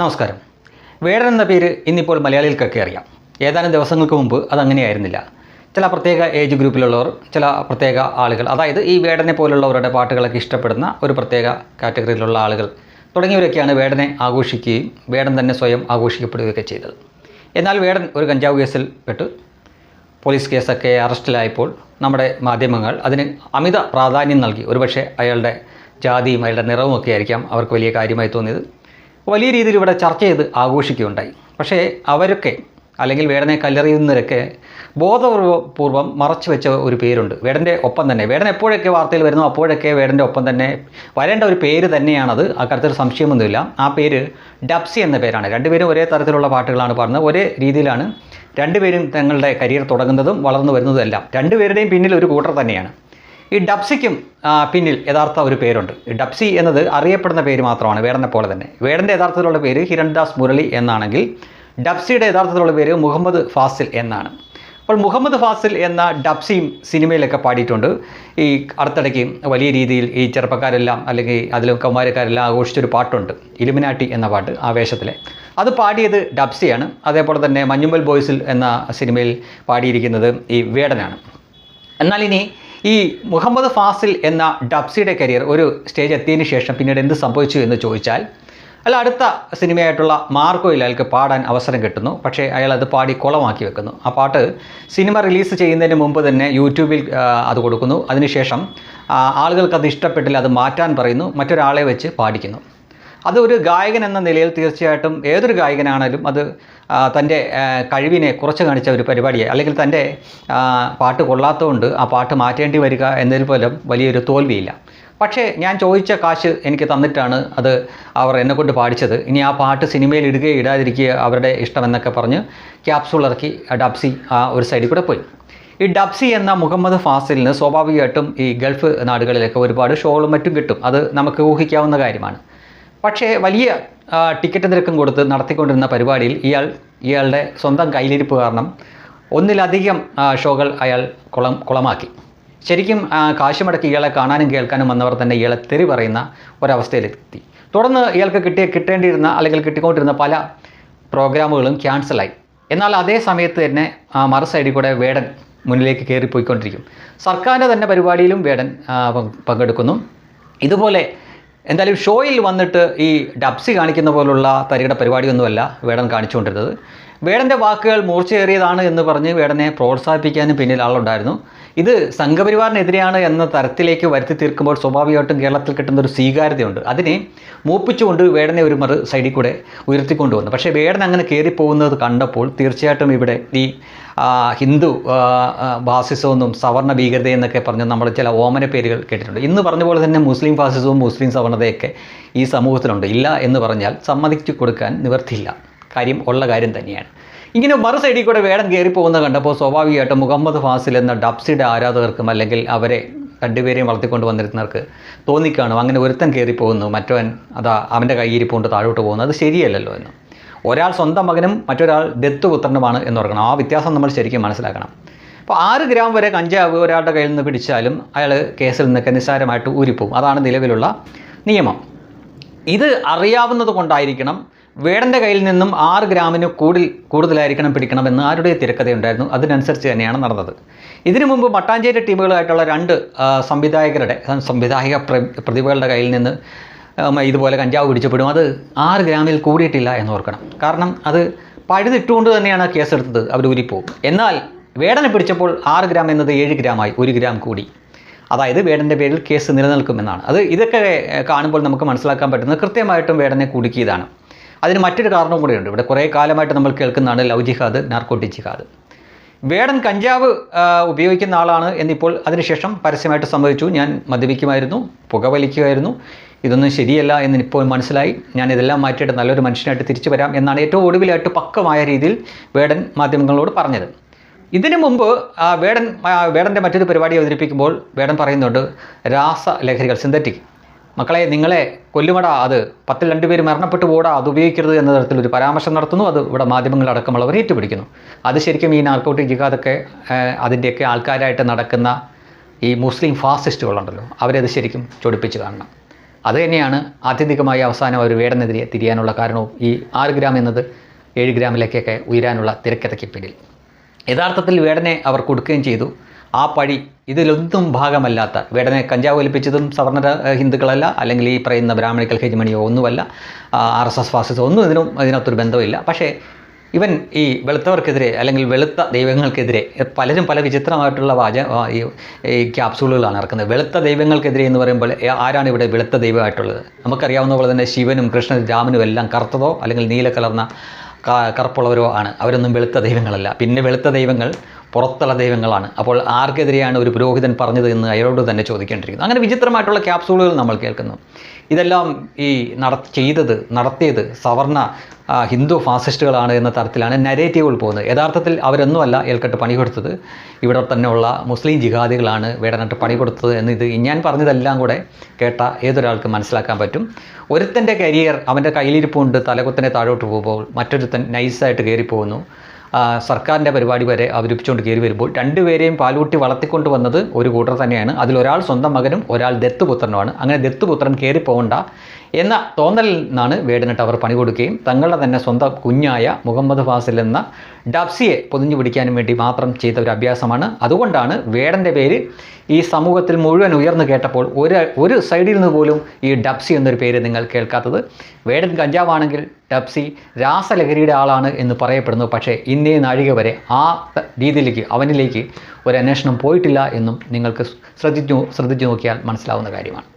നമസ്കാരം. വേടൻ എന്ന പേര് ഇന്നിപ്പോൾ മലയാളികൾക്കൊക്കെ അറിയാം. ഏതാനും ദിവസങ്ങൾക്ക് മുമ്പ് അതങ്ങനെയായിരുന്നില്ല. ചില പ്രത്യേക ഏജ് ഗ്രൂപ്പിലുള്ളവർ ചില പ്രത്യേക ആളുകൾ അതായത് ഈ വേടനെ പോലുള്ളവരുടെ പാട്ടുകളൊക്കെ ഇഷ്ടപ്പെടുന്ന ഒരു പ്രത്യേക കാറ്റഗറിയിലുള്ള ആളുകൾ തുടങ്ങിയവരൊക്കെയാണ് വേടനെ ആഘോഷിക്കുകയും വേടൻ തന്നെ സ്വയം ആഘോഷിക്കപ്പെടുകയൊക്കെ ചെയ്തത്. എന്നാൽ വേടൻ ഒരു കഞ്ചാവ് കേസിൽ പെട്ട്. പോലീസ് കേസൊക്കെ അറസ്റ്റിലായപ്പോൾ നമ്മുടെ മാധ്യമങ്ങൾ അതിന് അമിത പ്രാധാന്യം നൽകി. ഒരുപക്ഷെ അയാളുടെ ജാതിയും അയാളുടെ നിറവും ഒക്കെ ആയിരിക്കാം അവർക്ക് വലിയ കാര്യമായി തോന്നിയത്. വലിയ രീതിയിൽ ഇവിടെ ചർച്ച ചെയ്ത് ആഘോഷിക്കുകയുണ്ടായി. പക്ഷേ അവരൊക്കെ അല്ലെങ്കിൽ വേടനെ കല്ലെറിയുന്നവരൊക്കെ ബോധപൂർവം മറച്ചു വെച്ച ഒരു പേരുണ്ട്. വേടന്റെ ഒപ്പം തന്നെ. വേടൻ എപ്പോഴൊക്കെ വാർത്തയിൽ വരുന്നു അപ്പോഴൊക്കെ വേടന്റെ ഒപ്പം തന്നെ വരേണ്ട ഒരു പേര് തന്നെയാണത്. ആ കാര്യത്തിൽ സംശയമൊന്നുമില്ല. ആ പേര് ഡബ്സി എന്ന പേരാണ്. രണ്ടുപേരും ഒരേ തരത്തിലുള്ള പാട്ടുകളാണ് പാടുന്നത്. ഒരേ രീതിയിലാണ് രണ്ടുപേരും തങ്ങളുടെ കരിയർ തുടങ്ങുന്നതും വളർന്നു വരുന്നതും എല്ലാം രണ്ടുപേരുടെയും പിന്നിൽ ഒരു കൂട്ടർ തന്നെയാണ്. ഈ ഡബ്സിക്കും പിന്നിൽ യഥാർത്ഥ ഒരു പേരുണ്ട്. ഡബ്സി എന്നത് അറിയപ്പെടുന്ന പേര് മാത്രമാണ് വേടനെ പോലെ തന്നെ. വേടന്റെ യഥാർത്ഥത്തിലുള്ള പേര് ഹിരൺദാസ് മുരളി എന്നാണെങ്കിൽ ഡബ്സിയുടെ യഥാർത്ഥത്തിലുള്ള പേര് മുഹമ്മദ് ഫാസിൽ എന്നാണ്. അപ്പോൾ മുഹമ്മദ് ഫാസിൽ എന്ന ഡബ്സിയും സിനിമയിലൊക്കെ പാടിയിട്ടുണ്ട്. ഈ അടുത്തിടയ്ക്ക് വലിയ രീതിയിൽ ഈ ചെറുപ്പക്കാരെല്ലാം അല്ലെങ്കിൽ അതിലും കൗമാരക്കാരെല്ലാം ആഘോഷിച്ചൊരു പാട്ടുണ്ട്. ഇലുമിനാട്ടി എന്ന പാട്ട് ആവേശത്തിലെ. അത് പാടിയത് ഡബ്സിയാണ്. അതേപോലെ തന്നെ മഞ്ഞുമ്പൽ ബോയ്സിൽ എന്ന സിനിമയിൽ പാടിയിരിക്കുന്നത് ഈ വേടനാണ്. എന്നാൽ ഇനി ഈ മുഹമ്മദ് ഫാസിൽ എന്ന ഡബ്സിയുടെ കരിയർ ഒരു സ്റ്റേജ് എത്തിയതിന് ശേഷം പിന്നീട് എന്ത് സംഭവിച്ചു എന്ന് ചോദിച്ചാൽ അല്ല അടുത്ത സിനിമയായിട്ടുള്ള മാർക്കോയിൽ അയാൾക്ക് പാടാൻ അവസരം കിട്ടുന്നു. പക്ഷേ അയാൾ അത് പാടി കുളമാക്കി വെക്കുന്നു. ആ പാട്ട് സിനിമ റിലീസ് ചെയ്യുന്നതിന് മുമ്പ് തന്നെ യൂട്യൂബിൽ അത് കൊടുക്കുന്നു. അതിനുശേഷം ആളുകൾക്ക് അത് ഇഷ്ടപ്പെട്ടില്ല അത് മാറ്റാൻ പറയുന്നു. മറ്റൊരാളെ വെച്ച് പാടിക്കുന്നു. അത് ഒരു ഗായകൻ എന്ന നിലയിൽ തീർച്ചയായിട്ടും ഏതൊരു ഗായകനാണേലും അത് തന്റെ കഴിവിനെ കുറച്ച് കാണിച്ച ഒരു പരിപാടിയെ. അല്ലെങ്കിൽ തന്റെ പാട്ട് കൊള്ളാത്തതുകൊണ്ട് ആ പാട്ട് മാറ്റേണ്ടി വരിക എന്നതിൽ പോലും വലിയൊരു തോൽവിയില്ല. പക്ഷേ ഞാൻ ചോദിച്ച കാശ് എനിക്ക് തന്നിട്ടാണ് അത് അവർ എന്നെക്കൊണ്ട് പാടിച്ചത്. ഇനി ആ പാട്ട് സിനിമയിൽ ഇടുകയോ ഇടാതിരിക്കുക അവരുടെ ഇഷ്ടമെന്നൊക്കെ പറഞ്ഞ് ക്യാപ്സൂൾ ഇറക്കി ഡബ്സി ആ ഒരു സൈഡിൽ കൂടെ പോയി. ഈ ഡബ്സി എന്ന മുഹമ്മദ് ഫാസിലിന് സ്വാഭാവികമായിട്ടും ഈ ഗൾഫ് നാടുകളിലൊക്കെ ഒരുപാട് ഷോകളും മറ്റും കിട്ടും. അത് നമുക്ക് ഊഹിക്കാവുന്ന കാര്യമാണ്. പക്ഷേ വലിയ ടിക്കറ്റ് നിരക്കും കൊടുത്ത് നടത്തിക്കൊണ്ടിരുന്ന പരിപാടിയിൽ ഇയാൾ ഇയാളുടെ സ്വന്തം കയ്യിലിരിപ്പ് കാരണം ഒന്നിലധികം ഷോകൾ അയാൾ കുളം കുളമാക്കി. ശരിക്കും കാശുമടക്കി കാശ് മുടക്കി ഇയാളെ കാണാനും കേൾക്കാനും വന്നവർ തന്നെ ഇയാളെ തെറി പറയുന്ന ഒരവസ്ഥയിലെത്തി. തുടർന്ന് ഇയാൾക്ക് കിട്ടിയ കിട്ടേണ്ടിയിരുന്ന അല്ലെങ്കിൽ കിട്ടിക്കൊണ്ടിരുന്ന പല പ്രോഗ്രാമുകളും ക്യാൻസലായി. എന്നാൽ അതേ സമയത്ത് തന്നെ മറു സൈഡിൽ കൂടെ വേടൻ മുന്നിലേക്ക് കയറിപ്പോയിക്കൊണ്ടിരിക്കും. സർക്കാരിന്റെ തന്നെ പരിപാടിയിലും വേടൻ പങ്കെടുക്കുന്നു. ഇതുപോലെ എന്തായാലും ഷോയിൽ വന്നിട്ട് ഈ ഡബ്സി കാണിക്കുന്ന പോലുള്ള തരികയുടെ പരിപാടിയൊന്നുമല്ല വേടൻ കാണിച്ചുകൊണ്ടിരുന്നത്. വേടന്റെ വാക്കുകൾ മൂർച്ചയേറിയതാണ് എന്ന് പറഞ്ഞ് വേടനെ പ്രോത്സാഹിപ്പിക്കാനും പിന്നിൽ ആളുണ്ടായിരുന്നു. ഇത് സംഘപരിവാറിനെതിരെയാണ് എന്ന തരത്തിലേക്ക് വരുത്തി തീർക്കുമ്പോൾ സ്വാഭാവികമായിട്ടും കേരളത്തിൽ കിട്ടുന്ന ഒരു സ്വീകാര്യതയുണ്ട്. അതിനെ മൂപ്പിച്ചുകൊണ്ട് വേടനെ ഒരു മറു സൈഡിൽ കൂടെ ഉയർത്തിക്കൊണ്ടുവന്നു. പക്ഷേ വേടൻ അങ്ങനെ കയറിപ്പോകുന്നത് കണ്ടപ്പോൾ തീർച്ചയായിട്ടും ഇവിടെ ഈ ഹിന്ദു ഫാസിസമെന്നും സവർണ ഭീകരതയെന്നൊക്കെ പറഞ്ഞ് നമ്മൾ ചില ഓമന പേരുകൾ കേട്ടിട്ടുണ്ട്. ഇന്ന് പറഞ്ഞ പോലെ തന്നെ മുസ്ലിം ഫാസിസവും മുസ്ലിം സവർണതയൊക്കെ ഈ സമൂഹത്തിലുണ്ട്. ഇല്ല എന്ന് പറഞ്ഞാൽ സമ്മതിച്ചു കൊടുക്കാൻ നിവർത്തിയില്ല. കാര്യം ഉള്ള കാര്യം തന്നെയാണ്. ഇങ്ങനെ മറു സൈഡിൽ കൂടെ വേടം കയറിപ്പോകുന്ന കണ്ടപ്പോൾ സ്വാഭാവികമായിട്ടും മുഹമ്മദ് ഫാസിൽ എന്ന ഡബ്സിയുടെ ആരാധകർക്കും അല്ലെങ്കിൽ അവരെ രണ്ടുപേരെയും വളർത്തിക്കൊണ്ട് വന്നിരുന്നവർക്ക് തോന്നിക്കാണും. അങ്ങനെ ഒരുത്തൻ കയറിപ്പോകുന്നു മറ്റവൻ അതാ അവന്റെ കൈയിരിപ്പുകൊണ്ട് താഴോട്ട് പോകുന്നു. അത് ശരിയല്ലല്ലോ എന്ന്. ഒരാൾ സ്വന്തം മകനും മറ്റൊരാൾ ദത്തുപുത്രനുമാണ് എന്ന് ഓർക്കണം. ആ വ്യത്യാസം നമ്മൾ ശരിക്കും മനസ്സിലാക്കണം. അപ്പോൾ ആറ് ഗ്രാം വരെ കഞ്ചാവ് ഒരാളുടെ കയ്യിൽ നിന്ന് പിടിച്ചാലും അയാൾ കേസിൽ നിന്നൊക്കെ നിസ്സാരമായിട്ട് ഊരിപ്പോവും. അതാണ് നിലവിലുള്ള നിയമം. ഇത് അറിയാവുന്നത് കൊണ്ടായിരിക്കണം വേടന്റെ കയ്യിൽ നിന്നും ആറ് ഗ്രാമിന് കൂടുതൽ കൂടുതലായിരിക്കണം പിടിക്കണം പിടിക്കണമെന്ന് ആരുടെ തിരക്കഥയുണ്ടായിരുന്നു. അതിനനുസരിച്ച് തന്നെയാണ് നടന്നത്. ഇതിനു മുമ്പ് മട്ടാഞ്ചേരി ടീമുകളായിട്ടുള്ള രണ്ട് സംവിധായകരുടെ സംവിധായക പ്രതിഭകളുടെ കയ്യിൽ നിന്ന് ഇതുപോലെ കഞ്ചാവ് പിടിച്ചപ്പെടും. അത് ആറ് ഗ്രാമിൽ കൂടിയിട്ടില്ല എന്ന് ഓർക്കണം. കാരണം അത് പഴുതിട്ടുകൊണ്ട് തന്നെയാണ് ആ കേസെടുത്തത് അവർ ഊരിപ്പോവും എന്നാൽ വേടനെ പിടിച്ചപ്പോൾ ആറ് ഗ്രാം എന്നത് ഏഴ് ഗ്രാമായി. ഒരു ഗ്രാം കൂടി. അതായത് വേടന്റെ പേരിൽ കേസ് നിലനിൽക്കുമെന്നാണ്. അത് ഇതൊക്കെ കാണുമ്പോൾ നമുക്ക് മനസ്സിലാക്കാൻ പറ്റുന്നത് കൃത്യമായിട്ടും വേടനെ കുടുക്കിയതാണ്. അതിന് മറ്റൊരു കാരണവും കൂടിയുണ്ട്. ഇവിടെ കുറേ കാലമായിട്ട് നമ്മൾ കേൾക്കുന്നതാണ് ലവ് ജിഹാദ് നാർക്കോട്ടിക് ജിഹാദ്. വേടൻ കഞ്ചാവ് ഉപയോഗിക്കുന്ന ആളാണ് എന്നിപ്പോൾ അതിനുശേഷം പരസ്യമായിട്ട് സംഭവിച്ചു. ഞാൻ മദ്യപിക്കുമായിരുന്നു പുകവലിക്കുമായിരുന്നു. ഇതൊന്നും ശരിയല്ല എന്ന് ഇപ്പോൾ മനസ്സിലായി. ഞാൻ ഇതെല്ലാം മാറ്റിയിട്ട് നല്ലൊരു മനുഷ്യനായിട്ട് തിരിച്ചു വരാം എന്നാണ് ഏറ്റവും ഒടുവിലായിട്ട് പക്കമായ രീതിയിൽ വേടൻ മാധ്യമങ്ങളോട് പറഞ്ഞത്. ഇതിനു മുമ്പ് വേടൻ വേടന്റെ മറ്റൊരു പരിപാടി അവതരിപ്പിക്കുമ്പോൾ വേടൻ പറയുന്നുണ്ട് രാസലഹരികൾ സിന്തറ്റിക്. മക്കളെ നിങ്ങളെ കൊല്ലുമട അത് പത്തിൽ രണ്ടുപേര് മരണപ്പെട്ടു പോടാ അത് ഉപയോഗിക്കരുത് എന്ന തരത്തിലൊരു പരാമർശം നടത്തുന്നു അത് ഇവിടെ മാധ്യമങ്ങളടക്കമുള്ളവർ ഏറ്റുപിടിക്കുന്നു. അത് ശരിക്കും ഈ നാർക്കോട്ടിക് ജിഹാദൊക്കെ അതിന്റെയൊക്കെ ആൾക്കാരായിട്ട് നടക്കുന്ന ഈ മുസ്ലിം ഫാസിസ്റ്റുകളുണ്ടല്ലോ അവരത് ശരിക്കും ചൊടിപ്പിച്ച് കാണണം. അത് തന്നെയാണ് ആത്യന്തികമായി അവസാനം അവർ വേടനെതിരെ തിരിയാനുള്ള കാരണവും ഈ ആറ് ഗ്രാം എന്നത് ഏഴ് ഗ്രാമിലേക്കൊക്കെ ഉയരാനുള്ള തിരക്കഥയ്ക്ക് പിന്നിൽ. യഥാർത്ഥത്തിൽ വേടനെ അവർ കൊടുക്കുകയും ചെയ്തു. ആ പഴി ഇതിലൊന്നും ഭാഗമല്ലാത്ത വേടനെ കഞ്ചാവ് ഒലിപ്പിച്ചതും സവർണ ഹിന്ദുക്കളല്ല അല്ലെങ്കിൽ ഈ പറയുന്ന ബ്രാഹ്മണിക്കൽ ഹെജ്മണിയോ ഒന്നുമല്ല ആർ എസ് എസ് ഫാസിസോ ഒന്നും ഇതിനും ഇതിനകത്തൊരു ബന്ധമില്ല. പക്ഷേ ഇവൻ ഈ വെളുത്തവർക്കെതിരെ അല്ലെങ്കിൽ വെളുത്ത ദൈവങ്ങൾക്കെതിരെ പലരും പല വിചിത്രമായിട്ടുള്ള വാച ഈ ക്യാപ്സൂളുകളാണ് ഇറക്കുന്നത് വെളുത്ത ദൈവങ്ങൾക്കെതിരെ എന്ന് പറയുമ്പോൾ ആരാണ് ഇവിടെ വെളുത്ത ദൈവമായിട്ടുള്ളത്? നമുക്കറിയാവുന്ന പോലെ തന്നെ ശിവനും കൃഷ്ണനും രാമനും എല്ലാം കറുത്തതോ അല്ലെങ്കിൽ നീല കലർന്ന കറുപ്പുള്ളവരോ ആണ്. അവരൊന്നും വെളുത്ത ദൈവങ്ങളല്ല. പിന്നെ വെളുത്ത ദൈവങ്ങൾ പുറത്തുള്ള ദൈവങ്ങളാണ്. അപ്പോൾ ആർക്കെതിരെയാണ് ഒരു പുരോഹിതൻ പറഞ്ഞത് എന്ന് അയാളോട് തന്നെ ചോദിക്കേണ്ടിയിരിക്കുന്നു. അങ്ങനെ വിചിത്രമായിട്ടുള്ള ക്യാപ്സൂളുകൾ നമ്മൾ കേൾക്കുന്നു. ഇതെല്ലാം ഈ നട ചെയ്തത് നടത്തിയത് സവർണ ഹിന്ദു ഫാസിസ്റ്റുകളാണ് എന്ന തരത്തിലാണ് നരേറ്റീവുകൾ പോകുന്നത്. യഥാർത്ഥത്തിൽ അവരൊന്നുമല്ല ഏൽക്കെട്ട് പണി കൊടുത്തത് ഇവിടെ തന്നെയുള്ള മുസ്ലിം ജിഹാദികളാണ് വേടനട്ട് പണി കൊടുത്തത് എന്ന് ഇത് ഞാൻ പറഞ്ഞതെല്ലാം കൂടെ കേട്ട ഏതൊരാൾക്ക് മനസ്സിലാക്കാൻ പറ്റും. ഒരുത്തന്റെ കരിയർ അവന്റെ കയ്യിലിരിപ്പുണ്ട് തലകുത്തനെ താഴോട്ട് പോകുമ്പോൾ മറ്റൊരുത്തൻ നൈസായിട്ട് കയറിപ്പോകുന്നു. സർക്കാരിന്റെ പരിപാടി വരെ അവതരിപ്പിച്ചുകൊണ്ട് കയറി വരുമ്പോൾ രണ്ടുപേരെയും പാലൂട്ടി വളർത്തിക്കൊണ്ട് വന്നത് ഒരു കൂട്ടർ തന്നെയാണ്. അതിലൊരാൾ സ്വന്തം മകനും ഒരാൾ ദത്തുപുത്രനുമാണ്. അങ്ങനെ ദത്തുപുത്രൻ കയറി എന്ന തോന്നലിൽ നിന്നാണ് വേടനിട്ട് ടവർ പണി കൊടുക്കുകയും തങ്ങളുടെ തന്നെ സ്വന്തം കുഞ്ഞായ മുഹമ്മദ് ഫാസിൽ എന്ന ഡബ്സിയെ പൊതിഞ്ഞു പിടിക്കാനും വേണ്ടി മാത്രം ചെയ്ത ഒരു അഭ്യാസമാണ്. അതുകൊണ്ടാണ് വേടന്റെ പേര് ഈ സമൂഹത്തിൽ മുഴുവൻ ഉയർന്നു കേട്ടപ്പോൾ ഒരു ഒരു സൈഡിൽ നിന്ന് പോലും ഈ ഡബ്സി എന്നൊരു പേര് നിങ്ങൾ കേൾക്കാത്തത്. വേടൻ കഞ്ചാവാണെങ്കിൽ ഡബ്സി രാസലഹരിയുടെ ആളാണ് എന്ന് പറയപ്പെടുന്നു. പക്ഷേ ഇന്നേ നാഴിക വരെ ആ രീതിയിലേക്ക് അവനിലേക്ക് ഒരു അന്വേഷണം പോയിട്ടില്ല എന്നും നിങ്ങൾക്ക് ശ്രദ്ധിച്ചു ശ്രദ്ധിച്ചു നോക്കിയാൽ മനസ്സിലാവുന്ന കാര്യമാണ്.